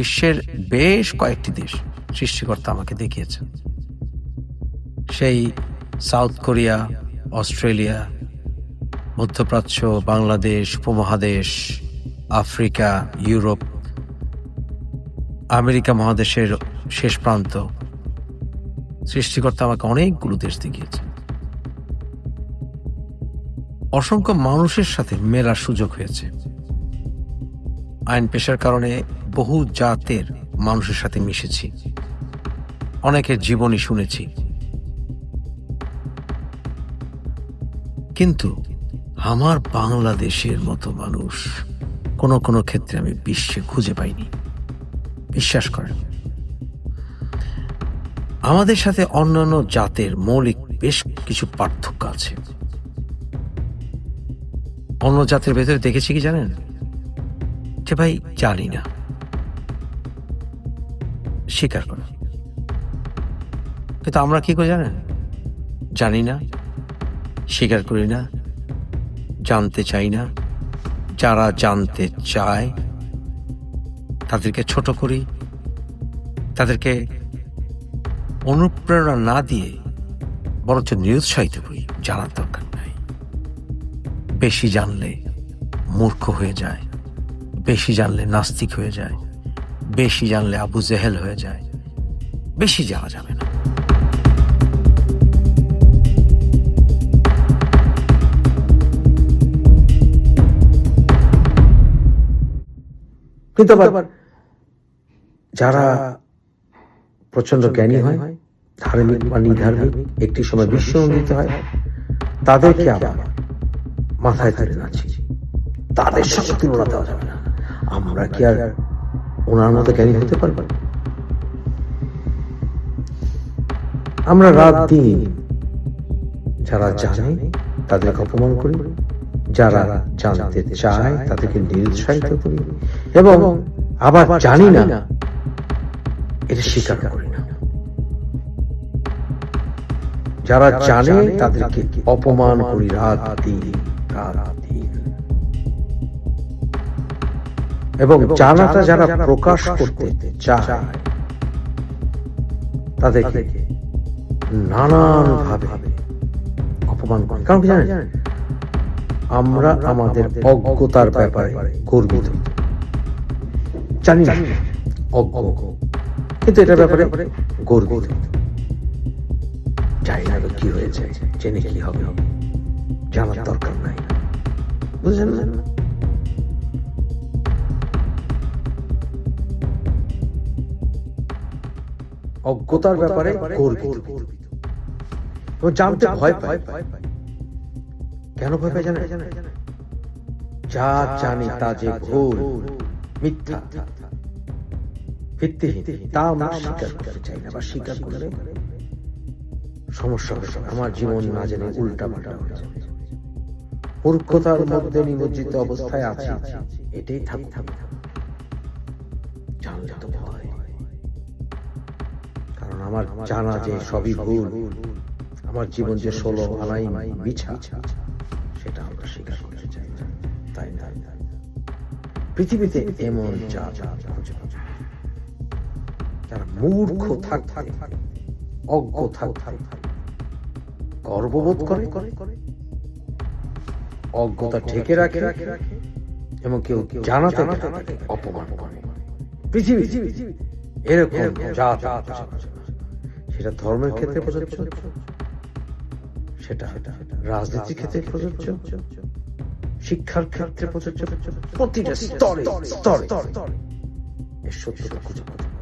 বিশ্বের বেশ কয়েকটি দেশ সৃষ্টিকর্তা আমাকে দেখিয়েছেন। সেই সাউথ কোরিয়া, অস্ট্রেলিয়া, মধ্যপ্রাচ্য, বাংলাদেশ, উপমহাদেশ, আফ্রিকা, ইউরোপ, আমেরিকা মহাদেশের শেষ প্রান্ত সৃষ্টিকর্তা আমাকে অনেকগুলো দেশ দেখিয়েছে অসংখ্য মানুষের সাথে মেলার সুযোগ হয়েছে। আইন পেশার কারণে বহু জাতের মানুষের সাথে মিশেছি। অনেকের জীবনী শুনেছি। কিন্তু আমার বাংলাদেশের মতো মানুষ কোনো কোনো ক্ষেত্রে আমি বিশ্বে খুঁজে পাইনি। বিশ্বাস করেন। আমাদের সাথে অন্যান্য জাতের মৌলিক বেশ কিছু পার্থক্য আছে। অন্য জাতের ভেতরে দেখেছি কি জানেন? যে ভাই, জানি না। স্বীকার করা। কিন্তু আমরা কি করে জানেন? জানি না, স্বীকার করি না, জানতে চাই না। যারা জানতে চায়, তাদেরকে ছোট করি, তাদেরকে অনুপ্রেরণা না দিয়ে বরঞ্চ নিরুৎসাহিত করি। জানার দরকার নাই। বেশি জানলে মূর্খ হয়ে যায়। বেশি জানলে নাস্তিক হয়ে যায় বেশি জানলে আবু জেহেল হয়ে যায় বেশি যাওয়া যাবে না। কিন্তু আবার যারা প্রচণ্ড জ্ঞানী হয় ধার্মিক বা নিধার্মিক একটি সময় বিশ্বনন্দিত হয় তাদেরকে আবার মাথায় ধরে নাচি তাদের সঙ্গে তুলনা দেওয়া যাবে না। আমরা কি আর ওনার মতো জ্ঞানী হতে পারব? আমরা রাত দিন যারা জানে, তাদেরকে অপমান করি। যারা জানতে চায়, তাদেরকে নিরুৎসাহিত করি। এবং আবার জানি না এটা স্বীকার করি না। যারা জানে, তাদেরকে অপমান করি রাত দিন রাত দিন। এবং জানাটা যারা প্রকাশ করতে চায় তাদেরকে নানান ভাবে অপমান করি। কারণ কি জানেন? আমরা আমাদের অজ্ঞতার ব্যাপারে গর্বিত। জানি না। অজ্ঞ। কিন্তু এটার ব্যাপারে গর্বিত। জানি না কি হয়েছে। জেনে কি হবে? জানার দরকার নাই। বুঝলেন না? অজ্ঞতার ব্যাপারে গর্বিত। এবং জানতে ভয় পায়। কেন ভয় পায় জানে যা জানি তা যে ভুল মিথ্যা। ভিত্তিহীন তা আমরা স্বীকার করতে চাই না বা স্বীকার করলে সমস্যা হবে আমার জীবন না জেনে উল্টা পাল্টা হয়ে যাবে। মূর্খতার মধ্যে নিমজ্জিত অবস্থায় আছি। এটাই থাক থাক জানলে তো আমার জানা যে সবই ভুল। আমার জীবন যে ষোলো আনাই বিছা সেটা আমরা স্বীকার করতে চাই তাই না? পৃথিবীতে এমন যা যা খুঁজে যারা মূর্খ থাক থাকে অজ্ঞ থাক থাকে গর্ববোধ করে অজ্ঞতা ঢেকে রাখে এবং কেউ জানাতে অপমান করে। পৃথিবী এরকম যা যা যা সেটা ধর্মের ক্ষেত্রে প্রযোজ্য? সেটা রাজনীতির ক্ষেত্রে প্রযোজ্য? শিক্ষার ক্ষেত্রে প্রযোজ্য? প্রতিটা স্তরে স্তরে স্তরে এর সত্যটা খুঁজে খুঁজে